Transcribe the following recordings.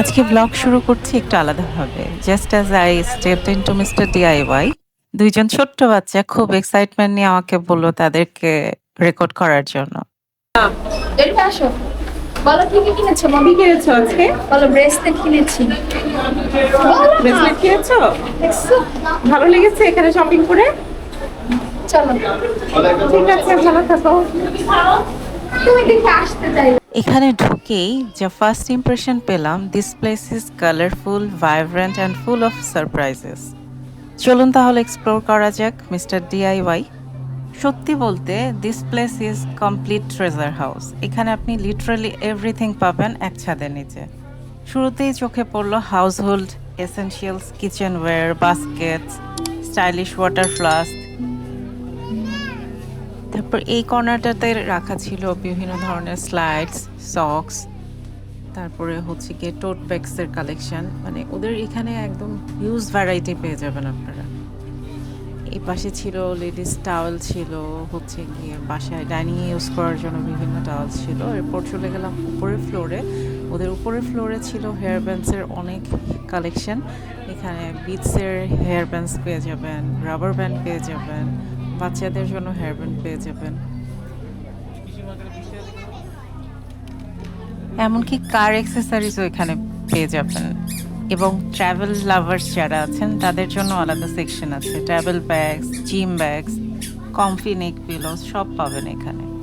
আজকে ব্লগ শুরু করছি একটু আলাদাভাবে। Just as I step into mister DIY দুইজন ছোট্ট বাচ্চা খুব এক্সাইটমেন্ট নিয়ে আমাকে বলল তাদেরকে রেকর্ড করার জন্য। আসো। বলো কি কি কিনেছো? মমি কিনেছো আজকে? বলো ব্রেসলেট কিনেছি। ব্রেসলেট কিনেছো? ভালো লেগেছে এখানে শপিং করে? চলো। ঠিক আছে ভালো থাকো। এখানে ঢুকেই যা ফার্স্ট ইমপ্রেশন পেলাম this place is colourful vibrant and full of surprises চলুন তাহলে এক্সপ্লোর করা যাক মিস্টার ডিআইওয়াই সত্যি বলতে this place is complete treasure house এখানে আপনি লিটারালি এভরিথিং পাবেন এক ছাদের নিচে। শুরুতেই চোখে পড়ল household essentials kitchenware baskets stylish water flask তারপর এই কর্নারটাতে রাখা ছিল বিভিন্ন ধরনের স্লাইডস সক্স তারপরে হচ্ছে গিয়ে টোট ব্যাগসের কালেকশন মানে ওদের এখানে একদম হিউজ ভ্যারাইটি পেয়ে যাবেন আপনারা। এই পাশে ছিল লেডিস টাওয়েল ছিল, হচ্ছে গিয়ে বাসায় ডাইনিং ইউজ করার জন্য বিভিন্ন টাওয়েল ছিল। এরপর চলে গেলাম উপরের ফ্লোরে ওদের উপরের ফ্লোরে ছিল হেয়ার ব্যান্ডসের অনেক কালেকশন এখানে বিটসের হেয়ার ব্যান্ডস পেয়ে যাবেন রাবার ব্যান্ড পেয়ে যাবেন। বাচ্চাদের জন্য হেয়ারব্যান্ড পেয়ে যাবেন। এমনকি কার অ্যাক্সেসরিজও এখানে পেয়ে যাবেন। এবং ট্রাভেল লাভার্স যারা আছেন, তাদের জন্য আলাদা সেকশন আছে। Travel bags gym bags comfy neck pillows সব পাবেন এখানে।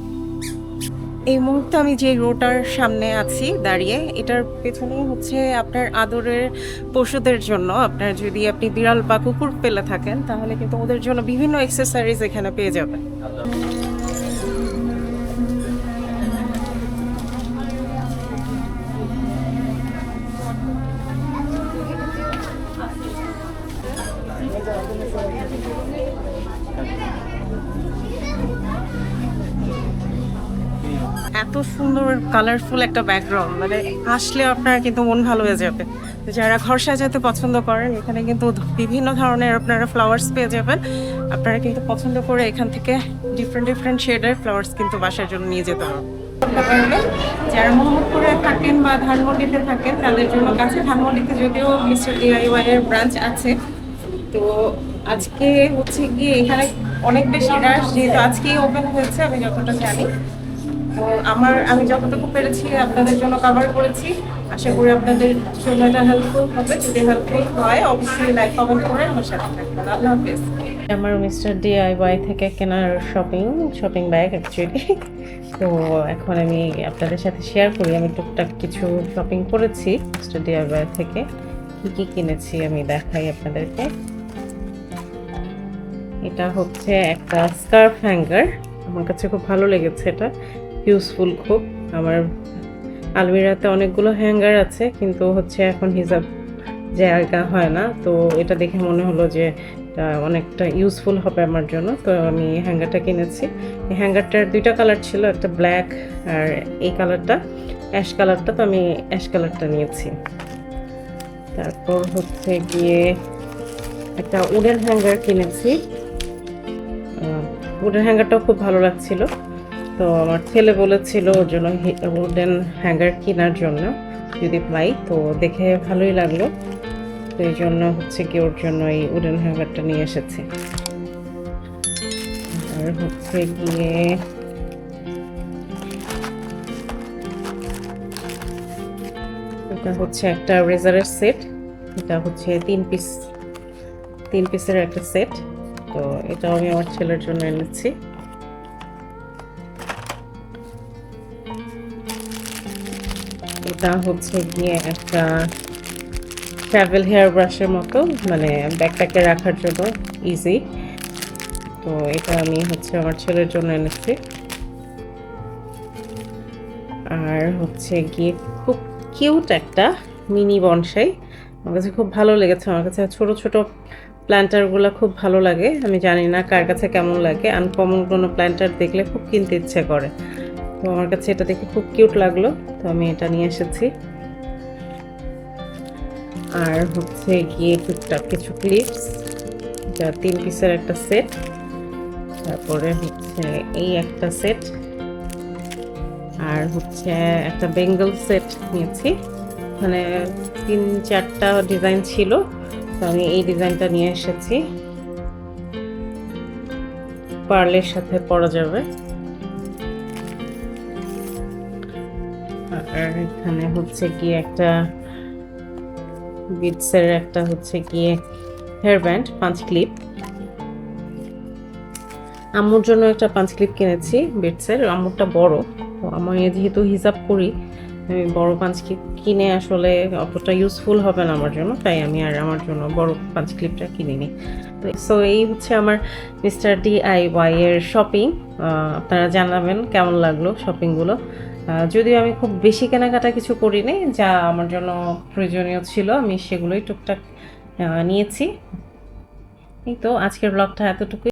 এই মুহূর্তে আমি যে রোটার সামনে আছি, দাঁড়িয়ে, এটার পেছনে হচ্ছে আপনার আদরের পশুদের জন্য। আপনার যদি আপনি বিড়াল বা কুকুর পেলে থাকেন, তাহলে কিন্তু ওদের জন্য বিভিন্ন এক্সেসরিজ এখানে পেয়ে যাবেন। এত সুন্দর কালারফুল একটা ব্যাকগ্রাউন্ড মানে আসলে আপনার কিন্তু মন ভালো হয়ে যাবে। যারা ঘর সাজাতে পছন্দ করেন, এখানে কিন্তু বিভিন্ন ধরনের আপনারা ফ্লাওয়ার্স পেয়ে যাবেন। আপনারা কিন্তু পছন্দ করে এখান থেকে ডিফারেন্ট ডিফারেন্ট শেডের ফ্লাওয়ার্স কিন্তু বাসার জন্য নিয়ে যেতে হবে। যারা মোহাম্মদপুরে থাকেন বা ধানমন্ডিতে থাকেন, তাদের জন্য কাছে ধানমন্ডিতে যদিও মিস্টার ডিআইওয়াই এর ব্রাঞ্চ আছে, তো আজকে হচ্ছে গিয়ে এখানে অনেক বেশি রাশ যেহেতু আজকেই ওপেন হয়েছে, আমি যতটা জানি। তো আমার, আমি যতটুকু পেরেছি আপনাদের জন্য কভার করেছি। আশা করি আপনাদের জন্য এটা হেল্পফুল হবে। যদি হেল্পফুল হয়, অবশ্যই লাইক কমেন্ট করে আমার সাথে থাকবেন। আল্লাহ হাফেজ। আমার মিস্টার ডিআইওয়াই থেকে কেনার শপিং শপিং ব্যাগ অ্যাকচুয়ালি তো এখন আমি আপনাদের সাথে শেয়ার করি। আমি টুকটাক কিছু শপিং করেছি মিস্টার ডিআইওয়াই থেকে। কী কী কিনেছি আমি দেখাই আপনাদেরকে। এটা হচ্ছে একটা স্কার্ফ হ্যাঙ্গার আমার কাছে খুব ভালো লেগেছে এটা। ইউজফুল খুব। আমার আলমিরাতে অনেকগুলো হ্যাঙ্গার আছে, কিন্তু হচ্ছে এখন হিসাব জায়গা হয় না। তো এটা দেখে মনে হলো যে অনেকটা ইউজফুল হবে আমার জন্য। তো আমি হ্যাঙ্গারটা কিনেছি। এই হ্যাঙ্গারটার দুইটা কালার ছিল, একটা ব্ল্যাক আর এই কালারটা, অ্যাশ কালারটা। তো আমি অ্যাশ কালারটা নিয়েছি। তারপর হচ্ছে গিয়ে একটা উডেন হ্যাঙ্গার কিনেছি। উডেন হ্যাঙ্গারটাও খুব ভালো লাগছিল। তো আমার ছেলে বলেছিল ওর জন্য উডেন হ্যাঙ্গার কেনার জন্য, যদি পাই। তো দেখে ভালোই লাগল। তো এই জন্য হচ্ছে কি ওর জন্য এই উডেন হ্যাঙ্গারটা নিয়ে এসেছি। আর হচ্ছে গিয়ে এটা হচ্ছে একটা রেজারের সেট এটা হচ্ছে তিন পিস তিন পিসের একটা সেট তো এটাও আমি আমার ছেলের জন্য এনেছি। এটা হচ্ছে গিয়ে একটা ট্রাভেল হেয়ার ব্রাশের মতো মানে ব্যাকপ্যাকে রাখার জন্য ইজি তো এটা আমি হচ্ছে আমার ছেলের জন্য এনেছি। আর হচ্ছে গিয়ে খুব কিউট একটা মিনি বনসাই আমার কাছে খুব ভালো লেগেছে। আমার কাছে ছোট ছোট প্ল্যান্টারগুলো খুব ভালো লাগে। আমি জানি না কার কাছে কেমন লাগে। আনকমন কোনো প্ল্যান্টার দেখলে খুব কিনতে ইচ্ছে করে। তো আমার কাছে এটা দেখে খুব কিউট লাগল, তো আমি এটা নিয়ে এসেছি। আর হচ্ছে গিয়ে টুকটাক কিছু ক্লিপস যা তিন পিসের একটা সেট তারপরে হচ্ছে এই একটা সেট আর হচ্ছে একটা বেঙ্গল সেট নিয়েছি। মানে তিন চারটা ডিজাইন ছিল, তো আমি এই ডিজাইনটা নিয়ে এসেছি। পার্লের সাথে পরা যাবে। আর এখানে হচ্ছে গিয়ে একটা বিটসের একটা হচ্ছে গিয়ে হেয়ার ব্যান্ড পাঁচ ক্লিপ আম্মুর জন্য একটা পাঁচ ক্লিপ কিনেছি বিটসের, আম্মুরটা বড়। তো আমার যেহেতু হিসাব করি, আমি বড় পাঁচ ক্লিপ কিনে আসলে অতটা ইউজফুল হবে না আমার জন্য, তাই আমি আর আমার জন্য বড় পাঁচ ক্লিপটা কিনিনি। তো সো এই হচ্ছে আমার মিস্টার ডি আই ওয়াই এর শপিং আপনারা জানাবেন কেমন লাগল শপিংগুলো যদিও আমি খুব বেশি কেনাকাটা কিছু করিনি, যা আমার জন্য প্রয়োজনীয় ছিল, আমি সেগুলোই টুকটাক নিয়েছি। এই তো, আজকের ব্লগটা এতটুকুই।